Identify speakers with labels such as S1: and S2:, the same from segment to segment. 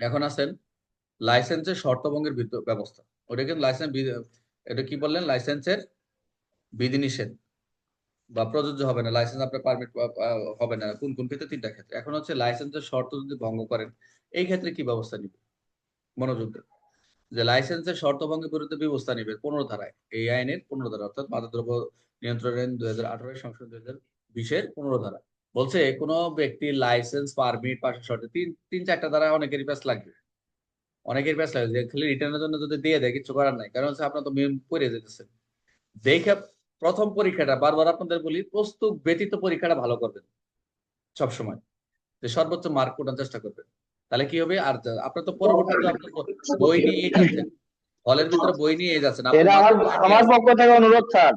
S1: এখন আছেন লাইসেন্সের শর্তভঙ্গের ব্যবস্থা। ওটা কিন্তু লাইসেন্স এটা কি বললেন? লাইসেন্সের বিধিনিষেধ। বা প্রযোজ্য হবে না লাইসেন্স আপনার পারমিট হবে না, কোন কোন ক্ষেত্রে? তিনটা ক্ষেত্রে। এখন হচ্ছে লাইসেন্সের শর্ত যদি ভঙ্গ করেন, এই ক্ষেত্রে কি ব্যবস্থা নিবে? মনোযোগ দেন যে লাইসেন্সের শর্ত ভঙ্গের বিরুদ্ধে ব্যবস্থা নিবে পনেরো ধারায়। এই আইনের পনেরো ধারা, অর্থাৎ মাদকদ্রব্য নিয়ন্ত্রণ আইন দুই হাজার আঠারো, সংশোধন দুই হাজার বিশের পনেরো ধারা। বলছে কোনো ব্যক্তি লাইসেন্স পারমিট পাশের শর্তে তিন তিন চারটা দ্বারা অনেকেরই প্যাস লাগবে। অনেকের প্যাস লাগবে। খালি রিটার্নের জন্য যদি দিয়ে দেয় কিছু করার নাই। কারণ হচ্ছে আপনার তো মেন পড়ে যেতেছেন দেখে প্রথম পরীক্ষাটা বারবার আপনাদের বলি প্রস্তুত ব্যতীত পরীক্ষাটা ভালো করবেন। সবসময়। যে সর্বোচ্চ মার্ক ওঠার চেষ্টা করবেন। তাহলে কি হবে? আর আপনার তো পরবর্তীতে বই নিয়ে যাচ্ছেন। হলের ভিতরে বই নিয়ে যাচ্ছেন।
S2: আমার। পক্ষ থেকে অনুরোধ স্যার।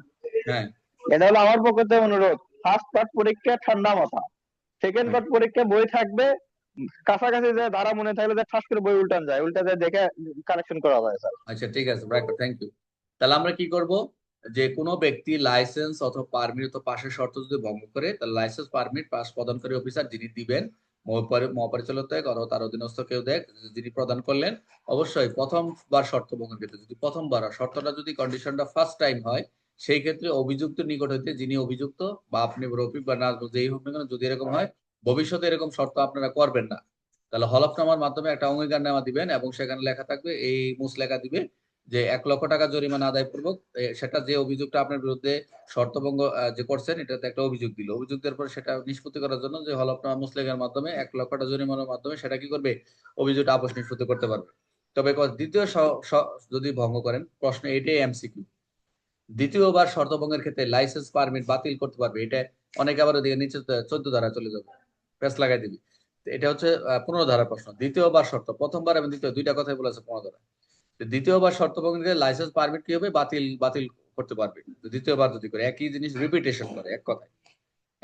S1: হ্যাঁ।
S2: এটা হলো আমার পক্ষ থেকে অনুরোধ। ফার্স্ট পার্ট পরীক্ষা ঠান্ডা মাথা। সেকেন্ড পার্ট পরীক্ষা বই থাকবে কাছাকাছি যে ধারা মনে থাকলে যে ফার্স্ট করে বই উল্টান যায় উল্টা যায় দেখে কারেকশন করা যায় স্যার
S1: আচ্ছা ঠিক আছে থ্যাংক ইউ তাহলে আমরা কি করব? যে কোনো ব্যক্তি লাইসেন্স অথবা পারমিট অথবা পাশের শর্ত যদি ভঙ্গ করে তাহলে লাইসেন্স পারমিট পাস প্রদানকারী অফিসার যিনি দিবেন মহাপরিচালক দেখ অথবা তার অধীনস্থ কেউ দেখ যিনি প্রদান করলেন অবশ্যই প্রথমবার শর্ত ভঙ্গের ক্ষেত্রে যদি প্রথমবার শর্তটা যদি কন্ডিশনটা ফার্স্ট টাইম হয় সেই ক্ষেত্রে অভিযুক্ত নিকট হইতে যিনি অভিযুক্ত, বা আপনি রফিক বা নাজ যেই হোক না যদি এরকম হয়, ভবিষ্যতে এরকম শর্ত আপনারা করবেন না। তাহলে হলফনামার মাধ্যমে একটা অঙ্গীকারনামা দিবেন, এবং সেখানে লেখা থাকবে, এই মুস লেখা দিবে যে, এক লক্ষ টাকা জরিমানা আদায় পূর্বক সেটা যে অভিযোগটা আপনার বিরুদ্ধে শর্তভঙ্গ যে করছেন, এটাতে একটা অভিযোগ দিল। অভিযোগ দেওয়ার পরে সেটা নিষ্পত্তি করার জন্য যে হলফনামা মুসলেখার মাধ্যমে এক লক্ষ টাকা জরিমানার মাধ্যমে সেটা কি করবে? অভিযোগটা আপোষ নিষ্পত্তি করতে পারবে। তবে দ্বিতীয় যদি ভঙ্গ করেন, প্রশ্ন এটাই এমসিকিউ দ্বিতীয়বার শর্তভঙ্গের ক্ষেত্রে লাইসেন্স পারমিট বাতিল করতে পারবে। এটা অনেকে আবার ওদিকে নিচে চোদ্দ ধারা চলে যাবে। প্রেস লাগাই দিবি। এটা হচ্ছে পনেরো ধারার প্রশ্ন। দ্বিতীয়বার শর্ত, প্রথমবার এবং দ্বিতীয় দুইটা কথাই বলেছে পনেরো ধারা। দ্বিতীয়বার শর্ত ভঙ্গের ক্ষেত্রে লাইসেন্স পারমিট কি হবে? বাতিল বাতিল করতে পারবে। দ্বিতীয়বার যদি করে, একই জিনিস রিপিটেশন করে, এক কথায়।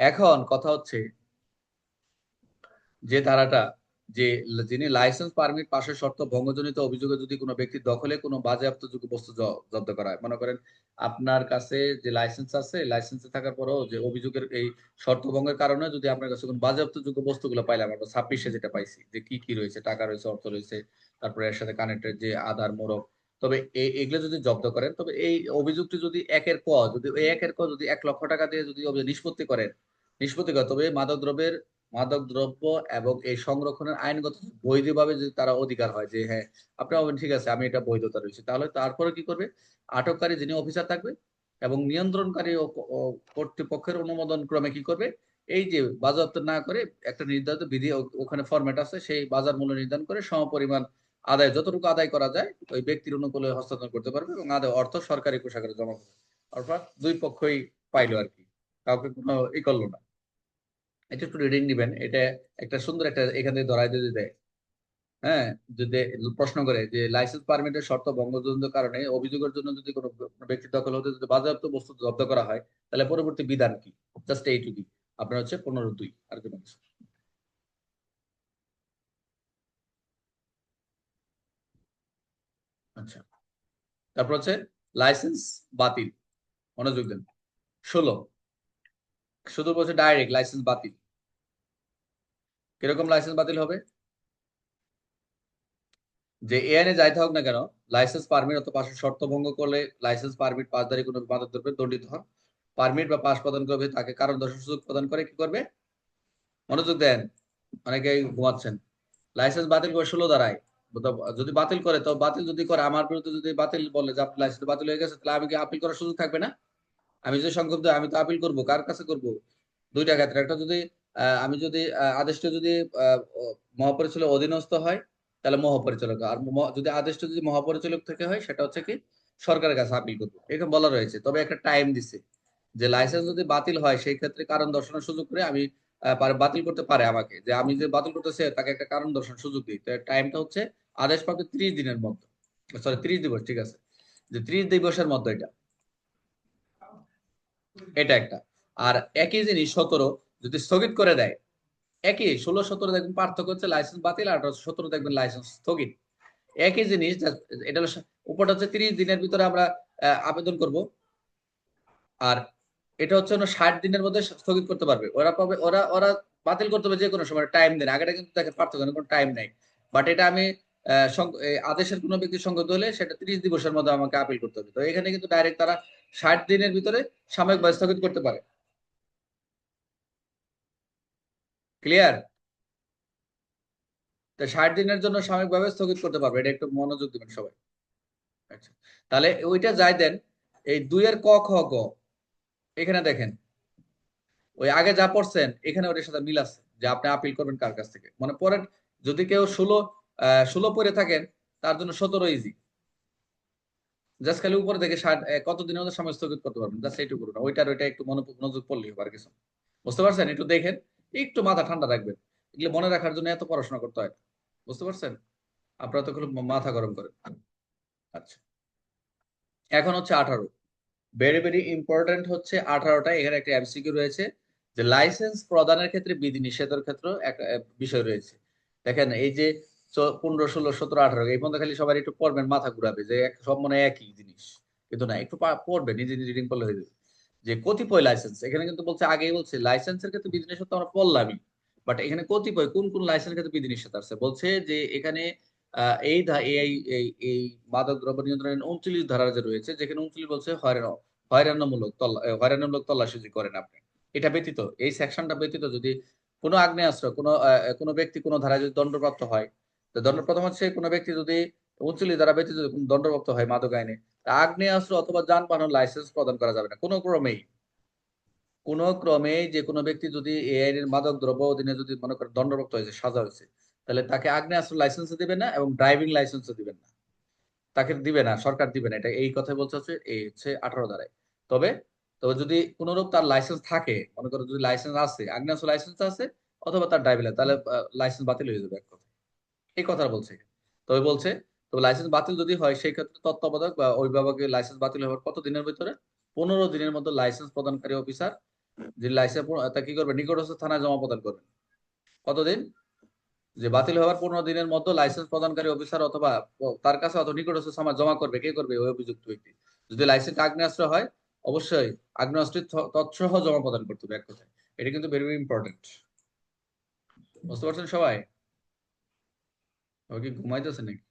S1: এখন কথা হচ্ছে যে ধারাটা যে যিনি লাইসেন্স পারমিট পাশের শর্ত ভঙ্গজনিত অভিযোগে যদি কোনো ব্যক্তির দখলে কোনো বাজেয়াপ্ত যোগ্য বস্তু জব্দ করা হয়। মনে করেন আপনার কাছে যে লাইসেন্স আছে লাইসেন্সে থাকার পরেও যে অভিযোগের এই শর্ত ভঙ্গের কারণে যদি আপনার কাছে কোনো বাজেয়াপ্ত যোগ্য বস্তুগুলো পাইলাম, আমরা ছাব্বিশে যেটা পাইছি যে কি কি রয়েছে, টাকা রয়েছে, অর্থ রয়েছে, তারপরে এর সাথে কানেক্টেড যে আধার, মোড়ক, তবে এগুলো যদি জব্দ করেন, তবে এই অভিযোগটি যদি একের ক, যদি একের ক যদি এক লক্ষ টাকা দিয়ে যদি নিষ্পত্তি করেন, নিষ্পত্তি করে তবে মাদক দ্রব্যের মাদক দ্রব্য এবং এই সংরক্ষণের আইনগত বৈধভাবে যদি তারা অধিকার হয় যে হ্যাঁ আপনি ঠিক আছে, আমি এটা বৈধতা রয়েছে, তাহলে তারপরে কি করবে? আটককারী যিনি অফিসার থাকবে এবং নিয়ন্ত্রণকারী কর্তৃপক্ষের অনুমোদন ক্রমে কি করবে? এই যে বাজারত্ব না করে একটা নির্ধারিত বিধি ওখানে ফরম্যাট আছে, সেই বাজার মূল্য নির্ধারণ করে সমপরিমাণ আদায়, যতটুকু আদায় করা যায়, ওই ব্যক্তির অনুকূলে হস্তান্তর করতে পারবে এবং আদায় অর্থ সরকারি কোষাগারে জমা করবে। অর্থাৎ দুই পক্ষই পাইলো আর কি। কাউকে কোনো ই করল না। এটা একটু রিডিং নিবেন। এটা একটা সুন্দর একটা এখান থেকে ধরাই দিয়ে দেয়। হ্যাঁ? যদি প্রশ্ন করে যে লাইসেন্স পারমিটের শর্ত ভঙ্গজনিত কারণে অভিযোগের জন্য যদি কোনো ব্যক্তি দখল হতে যদি বাজেয়াপ্ত বস্তু জব্দ করা হয়, তাহলে পরবর্তী বিধান কি? জাস্ট এইটুকুই আপনার হচ্ছে পনেরো দুই। আর কিছু আচ্ছা। তারপর হচ্ছে লাইসেন্স বাতিল। মনোযোগ দেন। ষোলো। শুধু বলছে ডাইরেক্ট লাইসেন্স বাতিল। কীরকম লাইসেন্স বাতিল হবে? যে এআইনে যাইতে হোক না কেন লাইসেন্স পারমিট অথবা পাশের শর্ত ভঙ্গ করলে লাইসেন্স পারমিট পাসদারি কোনো মাদক দ্রব্যে দণ্ডিত হন। পারমিট বা পাস প্রদান করবে, তাকে কারণ, দর্শন, সুযোগ প্রদান করে, কি করবে? মনোযোগ দেন, অনেকেই ঘুমাচ্ছেন। লাইসেন্স বাতিল করে ষোলো দাঁড়ায় যদি বাতিল করে, তো বাতিল যদি করে, আমার বিরুদ্ধে যদি বাতিল বলে যে আপনার লাইসেন্স বাতিল হয়ে গেছে, তাহলে আমি কি আপিল করার সুযোগ থাকবে না? আমি যদি সংক্ষুব্ধ আমি তো আপিল করব, কার কাছে করব? দুইটা ক্ষেত্রে, একটা যদি আমি যদি আদেশটা যদি মহাপরিচালক অধীনস্থ হয়, তাহলে মহাপরিচালক। আর যদি আদেশটা যদি মহাপরিচালক থেকে হয়, সেটা হচ্ছে কি, সরকারের কাছে আপিল করব এরকম বলা রয়েছে। তবে একটা টাইম দিছে। যে লাইসেন্স যদি বাতিল হয়, সেই ক্ষেত্রে কারণ দর্শনের সুযোগ করে আমি বাতিল করতে পারে আমাকে। যে আমি যে বাতিল করতেছে, তাকে একটা কারণ দর্শন সুযোগ দিই। তো টাইমটা হচ্ছে, আদেশ পাবে ত্রিশ দিনের মধ্যে। সরি ত্রিশ দিবস, ঠিক আছে। যে ত্রিশ দিবসের মধ্যে এটা। এটা একটা। আর একই জিনিস, সতেরো যদি স্থগিত করে দেয়, একই ষোলো সতেরো দেখবেন পার্থক্য হচ্ছে লাইসেন্স বাতিল আর সতেরো দেখবেন লাইসেন্স স্থগিত। একই জিনিস এটা উপরটা হচ্ছে তিরিশ দিনের ভিতরে আমরা আবেদন করব। আর এটা হচ্ছে ষাট দিনের মধ্যে স্থগিত করতে পারবে। ওরা পাবে, ওরা ওরা বাতিল করতে পারবে যে কোনো সময় টাইম দেন। আগেটা কিন্তু দেখেন পার্থক্য কোনো টাইম নাই। বাট এটা আমি আদেশের কোনো ব্যক্তি সংগত হলে সেটা তিরিশ দিবসের মধ্যে আমাকে আপিল করতে হবে। তো এখানে কিন্তু ডাইরেক্ট তারা ষাট দিনের ভিতরে সাময়িক স্থগিত করতে পারে। ক্লিয়ার তো ষাট দিনের জন্য সাময়িকভাবে স্থগিত করতে পারবে এটা একটু মনোযোগ দিবেন সবাই। আচ্ছা তাহলে ওইটা যাই দেন এই দুইয়ের ক খ গ এখানে দেখেন ওই আগে যা পড়ছেন এখানে ওটার সাথে মিল আছে যে আপনি আপিল করবেন কার কাছ থেকে। মানে পরের যদি কেউ ষোলো ষোলো পরে থাকেন তার জন্য সতেরো ইজি জাস্ট খালি উপরে দেখে ষাট আহ, কত দিনের মধ্যে সময় স্থগিত করতে পারবেন? জাস্ট এইটুকু ওইটার ওইটা একটু মনে মনোযোগ পড়লেই হবে আর কিছু বুঝতে পারছেন? একটু দেখেন। একটু মাথা ঠান্ডা রাখবেন। এগুলো মনে রাখার জন্য এত পড়াশোনা করতে হয়। বুঝতে পারছেন? আপনারা তো মাথা গরম করেন। আচ্ছা। এখন হচ্ছে আঠারো। ভেরি ভেরি ইম্পর্টেন্ট হচ্ছে আঠারোটা। এখানে একটা এমসিকিউ রয়েছে। যে লাইসেন্স প্রদানের ক্ষেত্রে বিধি নিষেধের ক্ষেত্রে একটা বিষয় রয়েছে। দেখেন, এই যে পনেরো, ষোলো, সতেরো, আঠারো, এই পর্যন্ত খালি সবাই একটু পড়বেন, মাথা ঘুরাবে। যে সব মনে একই জিনিস। কিন্তু না, একটু পা- পড়বেন, নিজে নিজে রিডিং করলে হয়ে যাবে। যে কতিপয় লাইসেন্স এখানে কিন্তু বলছে আগেই বলছে লাইসেন্সের ক্ষেত্রে বিধি নিষেধ তো আমরা পড়লামই বাট এখানে কতিপয় কোন কোন লাইসেন্সের ক্ষেত্রে বিধি নিষেধ আছে? বলছে যে এখানে এই এই এই মাদক দ্রব্য নিয়ন্ত্রণের উনচল্লিশ ধারা যে রয়েছে যেখানে উনচল্লিশ বলছে হয়রান তল্লা আহ, তল্লাশি করেন আপনি। এটা ব্যতীত এই সেকশনটা ব্যতীত যদি কোনো আগ্নেয়াস্ত্র কোনো কোনো ব্যক্তি কোনো ধারায় যদি দণ্ডপ্রাপ্ত হয় তো হচ্ছে কোনো ব্যক্তি যদি উনচল্লিশ ধারা ব্যতীত যদি দণ্ডপ্রাপ্ত হয় মাদক আইনে আগ্নেয়াস্ত্র অথবা যানবাহন লাইসেন্স প্রদান করা যাবে না। কোনো ক্রমেই। কোনো ক্রমে যে কোনো ব্যক্তি যদি এই আইনের মাদক, দ্রব্য অধীনে যদি মনে করেন দণ্ডপ্রাপ্ত হয়েছে, সাজা হয়েছে, তাহলে তাকে আগ্নেয়াস্ত্র লাইসেন্স দিবে না এবং ড্রাইভিং লাইসেন্সও দিবেন না। তাকে দিবে না, সরকার দিবে না। এটা এই কথা বলছে হচ্ছে, এই হচ্ছে আঠারো ধারায়। তবে তবে যদি কোনোরূপ তার লাইসেন্স থাকে, মনে করো যদি লাইসেন্স আছে আগ্নেয়াস্ত্র লাইসেন্স আছে, অথবা তার ড্রাইভিং তাহলে লাইসেন্স বাতিল হয়ে যাবে এক কথা এই কথা বলছে। তবে বলছে তবে লাইসেন্স বাতিল যদি হয় সেই ক্ষেত্রে তত্ত্বাবধায়ক বা অভিভাবকের লাইসেন্স বাতিল হওয়ার কত দিনের ভিতরে? পনেরো দিনের মধ্যে লাইসেন্স প্রদানকারী অফিসার যে লাইসেন্স তা কি করবে? নিকটস্থ থানায় জমা প্রদান করবেন কতদিন যে বাতিল হওয়ার পনেরো দিনের মধ্যে লাইসেন্স প্রদানকারী অফিসার অথবা তার কাছে অথবা নিকটস্থ সময় জমা করবে। কে করবে? ওই অভিযুক্ত ব্যক্তি। যদি লাইসেন্স আগ্নেয়াস্ত্র হয়, অবশ্যই আগ্নেয়াস্ত্রের তৎসহ জমা প্রদান করতে হবে এক কথায়। এটা কিন্তু ভেরি ইম্পর্টেন্ট বুঝতে পারছেন সবাই? ওকে ঘুমাইতেছে নাকি?